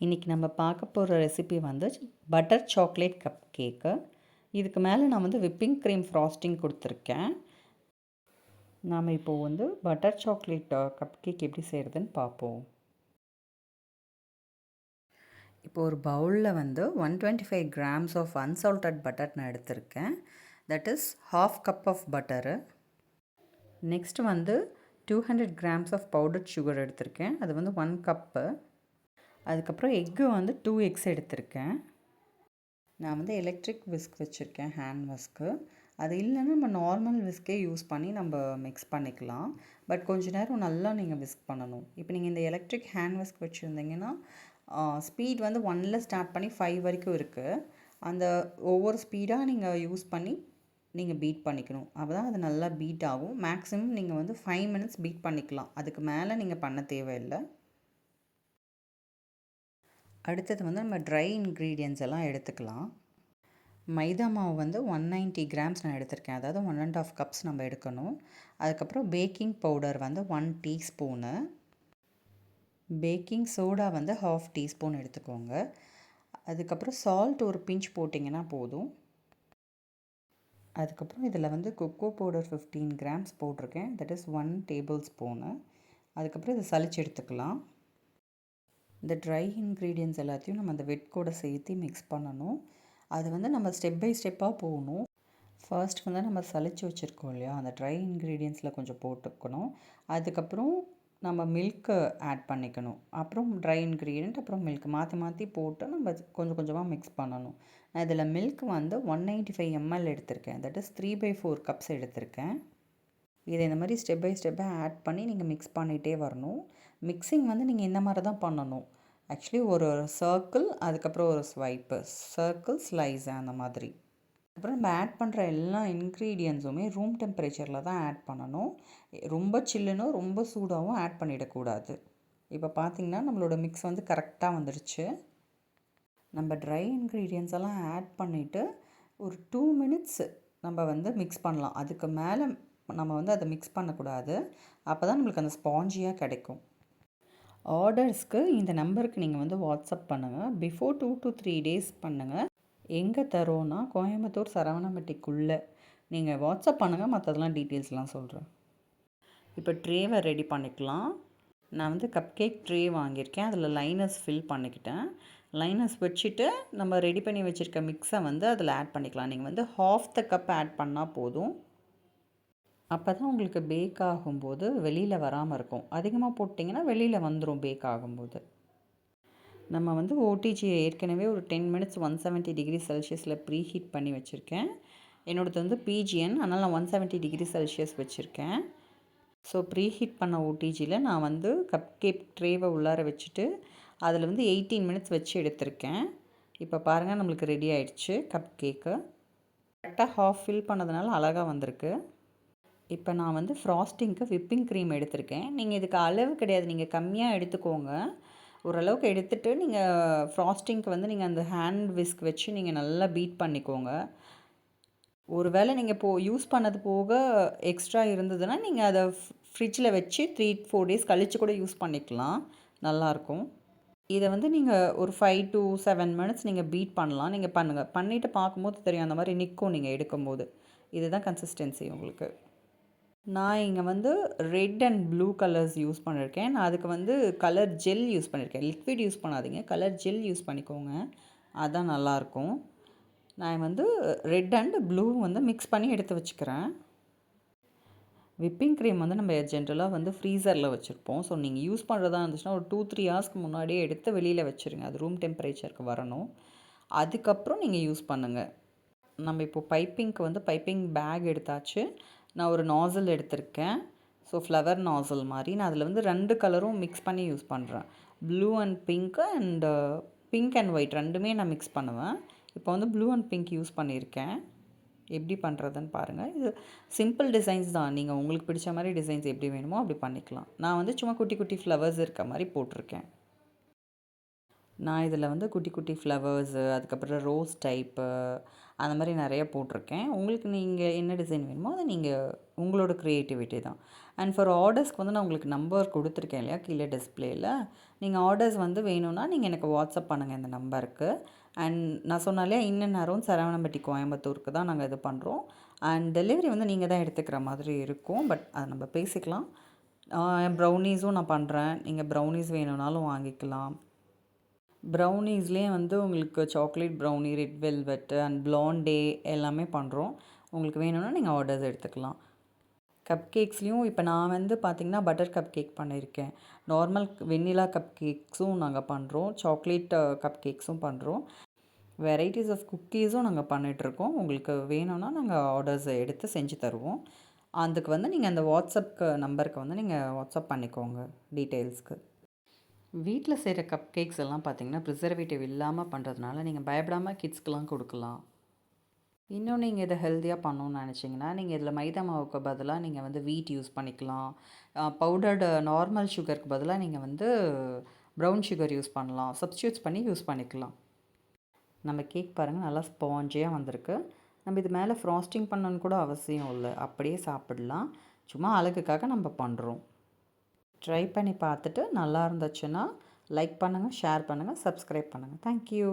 இன்றைக்கி நம்ம பார்க்க போகிற ரெசிபி வந்து பட்டர் சாக்லேட் கப் கேக்கு இதுக்கு மேலே நான் வந்து விப்பிங் க்ரீம் ஃப்ராஸ்டிங் கொடுத்துருக்கேன். நாம் இப்போது வந்து பட்டர் சாக்லேட் கப் கேக் எப்படி செய்கிறதுன்னு பார்ப்போம். இப்போ ஒரு பவுலில் வந்து one twenty five grams of unsalted butter நான் எடுத்திருக்கேன். That is half cup of butter next வந்து two hundred grams of powder sugar எடுத்திருக்கேன். அது வந்து ஒன் கப்பு அதுக்கப்புறம் எக்கு வந்து டூ எக்ஸ் எடுத்திருக்கேன். நான் வந்து எலக்ட்ரிக் விஸ்க் வச்சுருக்கேன் ஹேண்ட் விஸ்க்கு அது இல்லைன்னா நம்ம நார்மல் விஸ்கே யூஸ் பண்ணி நம்ம மிக்ஸ் பண்ணிக்கலாம். பட் கொஞ்ச நேரம் நல்லா நீங்கள் விஸ்க் பண்ணணும். இப்போ நீங்கள் இந்த எலக்ட்ரிக் ஹேண்ட் விஸ்க் வச்சுருந்தீங்கன்னா ஸ்பீட் வந்து ஒன்னில் ஸ்டார்ட் பண்ணி ஃபைவ் வரைக்கும் இருக்குது அந்த ஒவ்வொரு ஸ்பீடாக நீங்கள் யூஸ் பண்ணி நீங்கள் பீட் பண்ணிக்கணும். அப்போ தான் அது நல்லா பீட் ஆகும். மேக்ஸிமம் நீங்கள் வந்து ஃபைவ் மினிட்ஸ் பீட் பண்ணிக்கலாம். அதுக்கு மேலே நீங்கள் பண்ண தேவையில்லை. அடுத்தது வந்து நம்ம ட்ரை இன்க்ரீடியன்ஸ் எல்லாம் எடுத்துக்கலாம். மைதா மாவு வந்து ஒன் நைன்ட்டி கிராம்ஸ் நான் எடுத்திருக்கேன். அதாவது ஒன் அண்ட் ஆஃப் கப்ஸ் நம்ம எடுக்கணும். அதுக்கப்புறம் பேக்கிங் பவுடர் வந்து ஒன் டீஸ்பூனு பேக்கிங் சோடா வந்து ஹாஃப் டீஸ்பூன் எடுத்துக்கோங்க. அதுக்கப்புறம் சால்ட் ஒரு பிஞ்ச் போட்டிங்கன்னா போதும். அதுக்கப்புறம் இதில் வந்து கொக்கோ பவுடர் ஃபிஃப்டீன் கிராம்ஸ் போட்டிருக்கேன். That is one tablespoon அதுக்கப்புறம் இதை சளிச்சு எடுத்துக்கலாம். இந்த ட்ரை இன்க்ரீடியன்ஸ் எல்லாத்தையும் நம்ம அந்த வெட் கூட சேர்த்து மிக்ஸ் பண்ணணும். அது வந்து நம்ம ஸ்டெப் பை ஸ்டெப்பாக போகணும். ஃபர்ஸ்ட் வந்து நம்ம சளிச்சு வச்சுருக்கோம் இல்லையா? அந்த ட்ரை இன்க்ரீடியன்ஸில் கொஞ்சம் போட்டுக்கணும். அதுக்கப்புறம் நம்ம மில்க்கு ஆட் பண்ணிக்கணும். அப்புறம் ட்ரை இன்க்ரீடியன்ட் அப்புறம் மில்க் மாற்றி மாற்றி போட்டு நம்ம கொஞ்சம் கொஞ்சமாக மிக்ஸ் பண்ணணும். நான் இதில் மில்க் வந்து ஒன் நைன்ட்டி ஃபைவ் எம்எல் எடுத்திருக்கேன். That is three by four cups எடுத்திருக்கேன். இதை இந்த மாதிரி ஸ்டெப் பை ஸ்டெப்பாக ஆட் பண்ணி நீங்கள் மிக்ஸ் பண்ணிகிட்டே வரணும். மிக்சிங் வந்து நீங்கள் இந்த மாதிரி தான் பண்ணணும். ஆக்சுவலி ஒரு சர்க்கிள் அதுக்கப்புறம் ஒரு ஸ்வைப்பு சர்க்கிள் ஸ்லைஸ் அந்த மாதிரி. அப்புறம் நம்ம ஆட் பண்ணுற எல்லா இன்க்ரீடியன்ஸுமே ரூம் டெம்பரேச்சரில் தான் ஆட் பண்ணணும். ரொம்ப சில்லுன்னு ரொம்ப சூடாகவும் ஆட் பண்ணிடக்கூடாது. இப்போ பார்த்திங்கன்னா நம்மளோட மிக்ஸ் வந்து கரெக்டாக வந்துடுச்சு நம்ம ட்ரை இன்க்ரீடியன்ஸ் எல்லாம் ஆட் பண்ணிவிட்டு ஒரு டூ மினிட்ஸ் நம்ம வந்து மிக்ஸ் பண்ணலாம். அதுக்கு மேலே நம்ம வந்து அதை மிக்ஸ் பண்ணக்கூடாது. அப்போ தான் நம்மளுக்கு அந்த ஸ்பாஞ்சியாக கிடைக்கும். ஆர்டர்ஸ்க்கு இந்த நம்பருக்கு நீங்கள் வந்து வாட்ஸ்அப் பண்ணுங்கள் before two to three days பண்ணுங்கள் எங்கே தரோன்னா கோயம்புத்தூர் சரவணம்பட்டிக்குள்ளே. நீங்கள் வாட்ஸ்அப் பண்ணுங்கள் மற்றதெல்லாம் டீட்டெயில்ஸ்லாம் சொல்கிறேன். இப்போ ட்ரேவை ரெடி பண்ணிக்கலாம். நான் வந்து கப் கேக் ட்ரே வாங்கியிருக்கேன். அதில் லைனஸ் ஃபில் பண்ணிக்கிட்டேன். லைனஸ் வச்சுட்டு நம்ம ரெடி பண்ணி வச்சுருக்க மிக்ஸை வந்து அதில் ஆட் பண்ணிக்கலாம். நீங்கள் வந்து ஹாஃப் த கப் ஆட் பண்ணால் போதும். அப்போ தான் உங்களுக்கு பேக் ஆகும்போது வெளியில் வராமல் இருக்கும். அதிகமாக போட்டிங்கன்னா வெளியில் வந்துடும் பேக் ஆகும்போது. நம்ம வந்து ஓடிஜியை ஏற்கனவே ஒரு ten minutes one seventy degree செல்சியஸில் ப்ரீ ஹீட் பண்ணி வச்சுருக்கேன். என்னோடது வந்து பிஜிஎன் அதனால் நான் ஒன் செவன்ட்டி டிகிரி செல்சியஸ் வச்சுருக்கேன். ஸோ ப்ரீ ஹீட் பண்ண ஓடிஜியில் நான் வந்து கப் கேக் ட்ரேவை உள்ளார வச்சுட்டு அதில் வந்து எயிட்டீன் மினிட்ஸ் வச்சு எடுத்திருக்கேன். இப்போ பாருங்கள் நம்மளுக்கு ரெடி ஆயிடுச்சு கப் கேக்கு கரெக்டாக ஹாஃப் ஃபில் பண்ணதுனால அழகாக வந்திருக்கு. இப்போ நான் வந்து ஃப்ராஸ்டிங்க்கு விப்பிங் க்ரீம் எடுத்திருக்கேன். நீங்கள் இதுக்கு அளவு கிடையாது. நீங்கள் கம்மியாக எடுத்துக்கோங்க. ஓரளவுக்கு எடுத்துகிட்டு நீங்கள் ஃப்ராஸ்டிங்க்கு வந்து நீங்கள் அந்த ஹேண்ட் விஸ்க் வச்சு நீங்கள் நல்லா பீட் பண்ணிக்கோங்க. ஒரு வேளை நீங்கள் போ யூஸ் பண்ணது போக எக்ஸ்ட்ரா இருந்ததுன்னா நீங்கள் அதை ஃப்ரிட்ஜில் வச்சு த்ரீ ஃபோர் டேஸ் கழித்து கூட யூஸ் பண்ணிக்கலாம். நல்லாயிருக்கும். இதை வந்து நீங்கள் ஒரு ஃபைவ் டு செவன் மினிட்ஸ் நீங்கள் பீட் பண்ணலாம். நீங்கள் பண்ணுங்கள் பண்ணிவிட்டு பார்க்கும்போது தெரியும் அந்த மாதிரி நிற்கும் நீங்கள் எடுக்கும்போது. இதுதான் கன்சிஸ்டன்சி உங்களுக்கு. நான் இங்கே வந்து red and blue colours use பண்ணியிருக்கேன் நான் அதுக்கு வந்து கலர் ஜெல் யூஸ் பண்ணியிருக்கேன் லிக்விட் யூஸ் பண்ணாதீங்க. கலர் ஜெல் யூஸ் பண்ணிக்கோங்க. அதுதான் நல்லாயிருக்கும் நான் வந்து ரெட் அண்ட் ப்ளூ வந்து மிக்ஸ் பண்ணி எடுத்து வச்சுக்கிறேன். விப்பிங் க்ரீம் வந்து நம்ம ஜென்ரலாக வந்து ஃப்ரீசரில் வச்சுருப்போம். ஸோ நீங்கள் யூஸ் பண்ணுறதா இருந்துச்சுன்னா ஒரு டூ த்ரீ ஹார்ஸ்க்கு முன்னாடியே எடுத்து வெளியில் வச்சுருங்க. அது ரூம் டெம்பரேச்சருக்கு வரணும். அதுக்கப்புறம் நீங்கள் யூஸ் பண்ணுங்கள் நம்ம இப்போது பைப்பிங்க்கு வந்து பைப்பிங் பேக் எடுத்தாச்சு. நான் ஒரு நாசல் எடுத்திருக்கேன். ஸோ ஃப்ளவர் நாசல் மாதிரி. நான் அதில் வந்து ரெண்டு கலரும் மிக்ஸ் பண்ணி யூஸ் பண்ணுறேன் blue and pink and pink and white ரெண்டுமே நான் மிக்ஸ் பண்ணுவேன். இப்போ வந்து ப்ளூ அண்ட் பிங்க் யூஸ் பண்ணியிருக்கேன். எப்படி பண்ணுறதுன்னு பாருங்கள் இது சிம்பிள் டிசைன்ஸ் தான். நீங்கள் உங்களுக்கு பிடிச்ச மாதிரி டிசைன்ஸ் எப்படி வேணுமோ அப்படி பண்ணிக்கலாம். நான் வந்து சும்மா குட்டி குட்டி ஃப்ளவர்ஸ் இருக்க மாதிரி போட்டிருக்கேன். நான் இதில் வந்து குட்டி குட்டி ஃப்ளவர்ஸு அதுக்கப்புறம் ரோஸ் டைப்பு அந்த மாதிரி நிறைய போட்டிருக்கேன். உங்களுக்கு நீங்கள் என்ன டிசைன் வேணுமோ அதை நீங்கள் உங்களோட க்ரியேட்டிவிட்டி தான். அண்ட் ஃபார் ஆர்டர்ஸ்க்கு வந்து நான் உங்களுக்கு நம்பர் கொடுத்துருக்கேன் இல்லையா? கீழே டிஸ்பிளேயில் நீங்கள் ஆர்டர்ஸ் வந்து வேணும்னா நீங்கள் எனக்கு வாட்ஸ்அப் பண்ணுங்கள் இந்த நம்பருக்கு அண்ட் நான் சொன்னாலே இன்னும் நேரம் சரவணம்பட்டி கோயம்புத்தூருக்கு தான் நாங்கள் இது பண்ணுறோம் அண்ட் டெலிவரி வந்து நீங்கள் தான் எடுத்துக்கிற மாதிரி இருக்கும். பட் அதை நம்ம பேசிக்கலாம். ப்ரௌனீஸும் நான் பண்ணுறேன் நீங்கள் ப்ரௌனீஸ் வேணும்னாலும் வாங்கிக்கலாம். ப்ரௌனீஸ்லேயே வந்து உங்களுக்கு chocolate brownie red velvet and blondie எல்லாமே பண்ணுறோம் உங்களுக்கு வேணும்னா நீங்கள் ஆர்டர்ஸ் எடுத்துக்கலாம். கப் கேக்ஸ்லேயும் இப்போ நான் வந்து பார்த்திங்கன்னா பட்டர் கப் கேக் பண்ணியிருக்கேன் நார்மல் வெண்ணிலா கப் கேக்ஸும் நாங்கள் பண்ணுறோம் சாக்லேட் கப் கேக்ஸும் பண்ணுறோம் வெரைட்டிஸ் ஆஃப் குக்கீஸும் நாங்கள் பண்ணிகிட்ருக்கோம் உங்களுக்கு வேணும்னா நாங்கள் ஆர்டர்ஸ் எடுத்து செஞ்சு தருவோம். அதுக்கு வந்து நீங்கள் அந்த வாட்ஸ்அப்க்கு நம்பருக்கு வந்து நீங்கள் வாட்ஸ்அப் பண்ணிக்கோங்க டீட்டெயில்ஸ்க்கு வீட்டில் செய்கிற கப் கேக்ஸ் எல்லாம் பார்த்தீங்கன்னா ப்ரிசர்வேட்டிவ் இல்லாமல் பண்ணுறதுனால நீங்கள் பயப்படாமல் கிட்ஸ்க்கெலாம் கொடுக்கலாம். இன்னும் நீங்கள் இதை ஹெல்த்தியாக பண்ணணும்னு நினச்சிங்கன்னா நீங்கள் இதில் மைதா மாவுக்கு பதிலாக நீங்கள் வந்து வீட் யூஸ் பண்ணிக்கலாம். பவுடர்டு நார்மல் சுகருக்கு பதிலாக நீங்கள் வந்து ப்ரௌன் சுகர் யூஸ் பண்ணலாம். சப்ஸ்டியூட்ஸ் பண்ணி யூஸ் பண்ணிக்கலாம். நம்ம கேக் பாருங்கள் நல்லா ஸ்பாஞ்சியாக வந்திருக்கு. நம்ம இது மேலே ஃப்ராஸ்டிங் பண்ணணுன்னு கூட அவசியம் இல்லை. அப்படியே சாப்பிடலாம். சும்மா அழகுக்காக நம்ம பண்ணுறோம். ட்ரை பண்ணி பார்த்துட்டு நல்லா இருந்துச்சுன்னா லைக் பண்ணுங்கள் ஷேர் பண்ணுங்கள் சப்ஸ்கிரைப் பண்ணுங்கள் தேங்க்யூ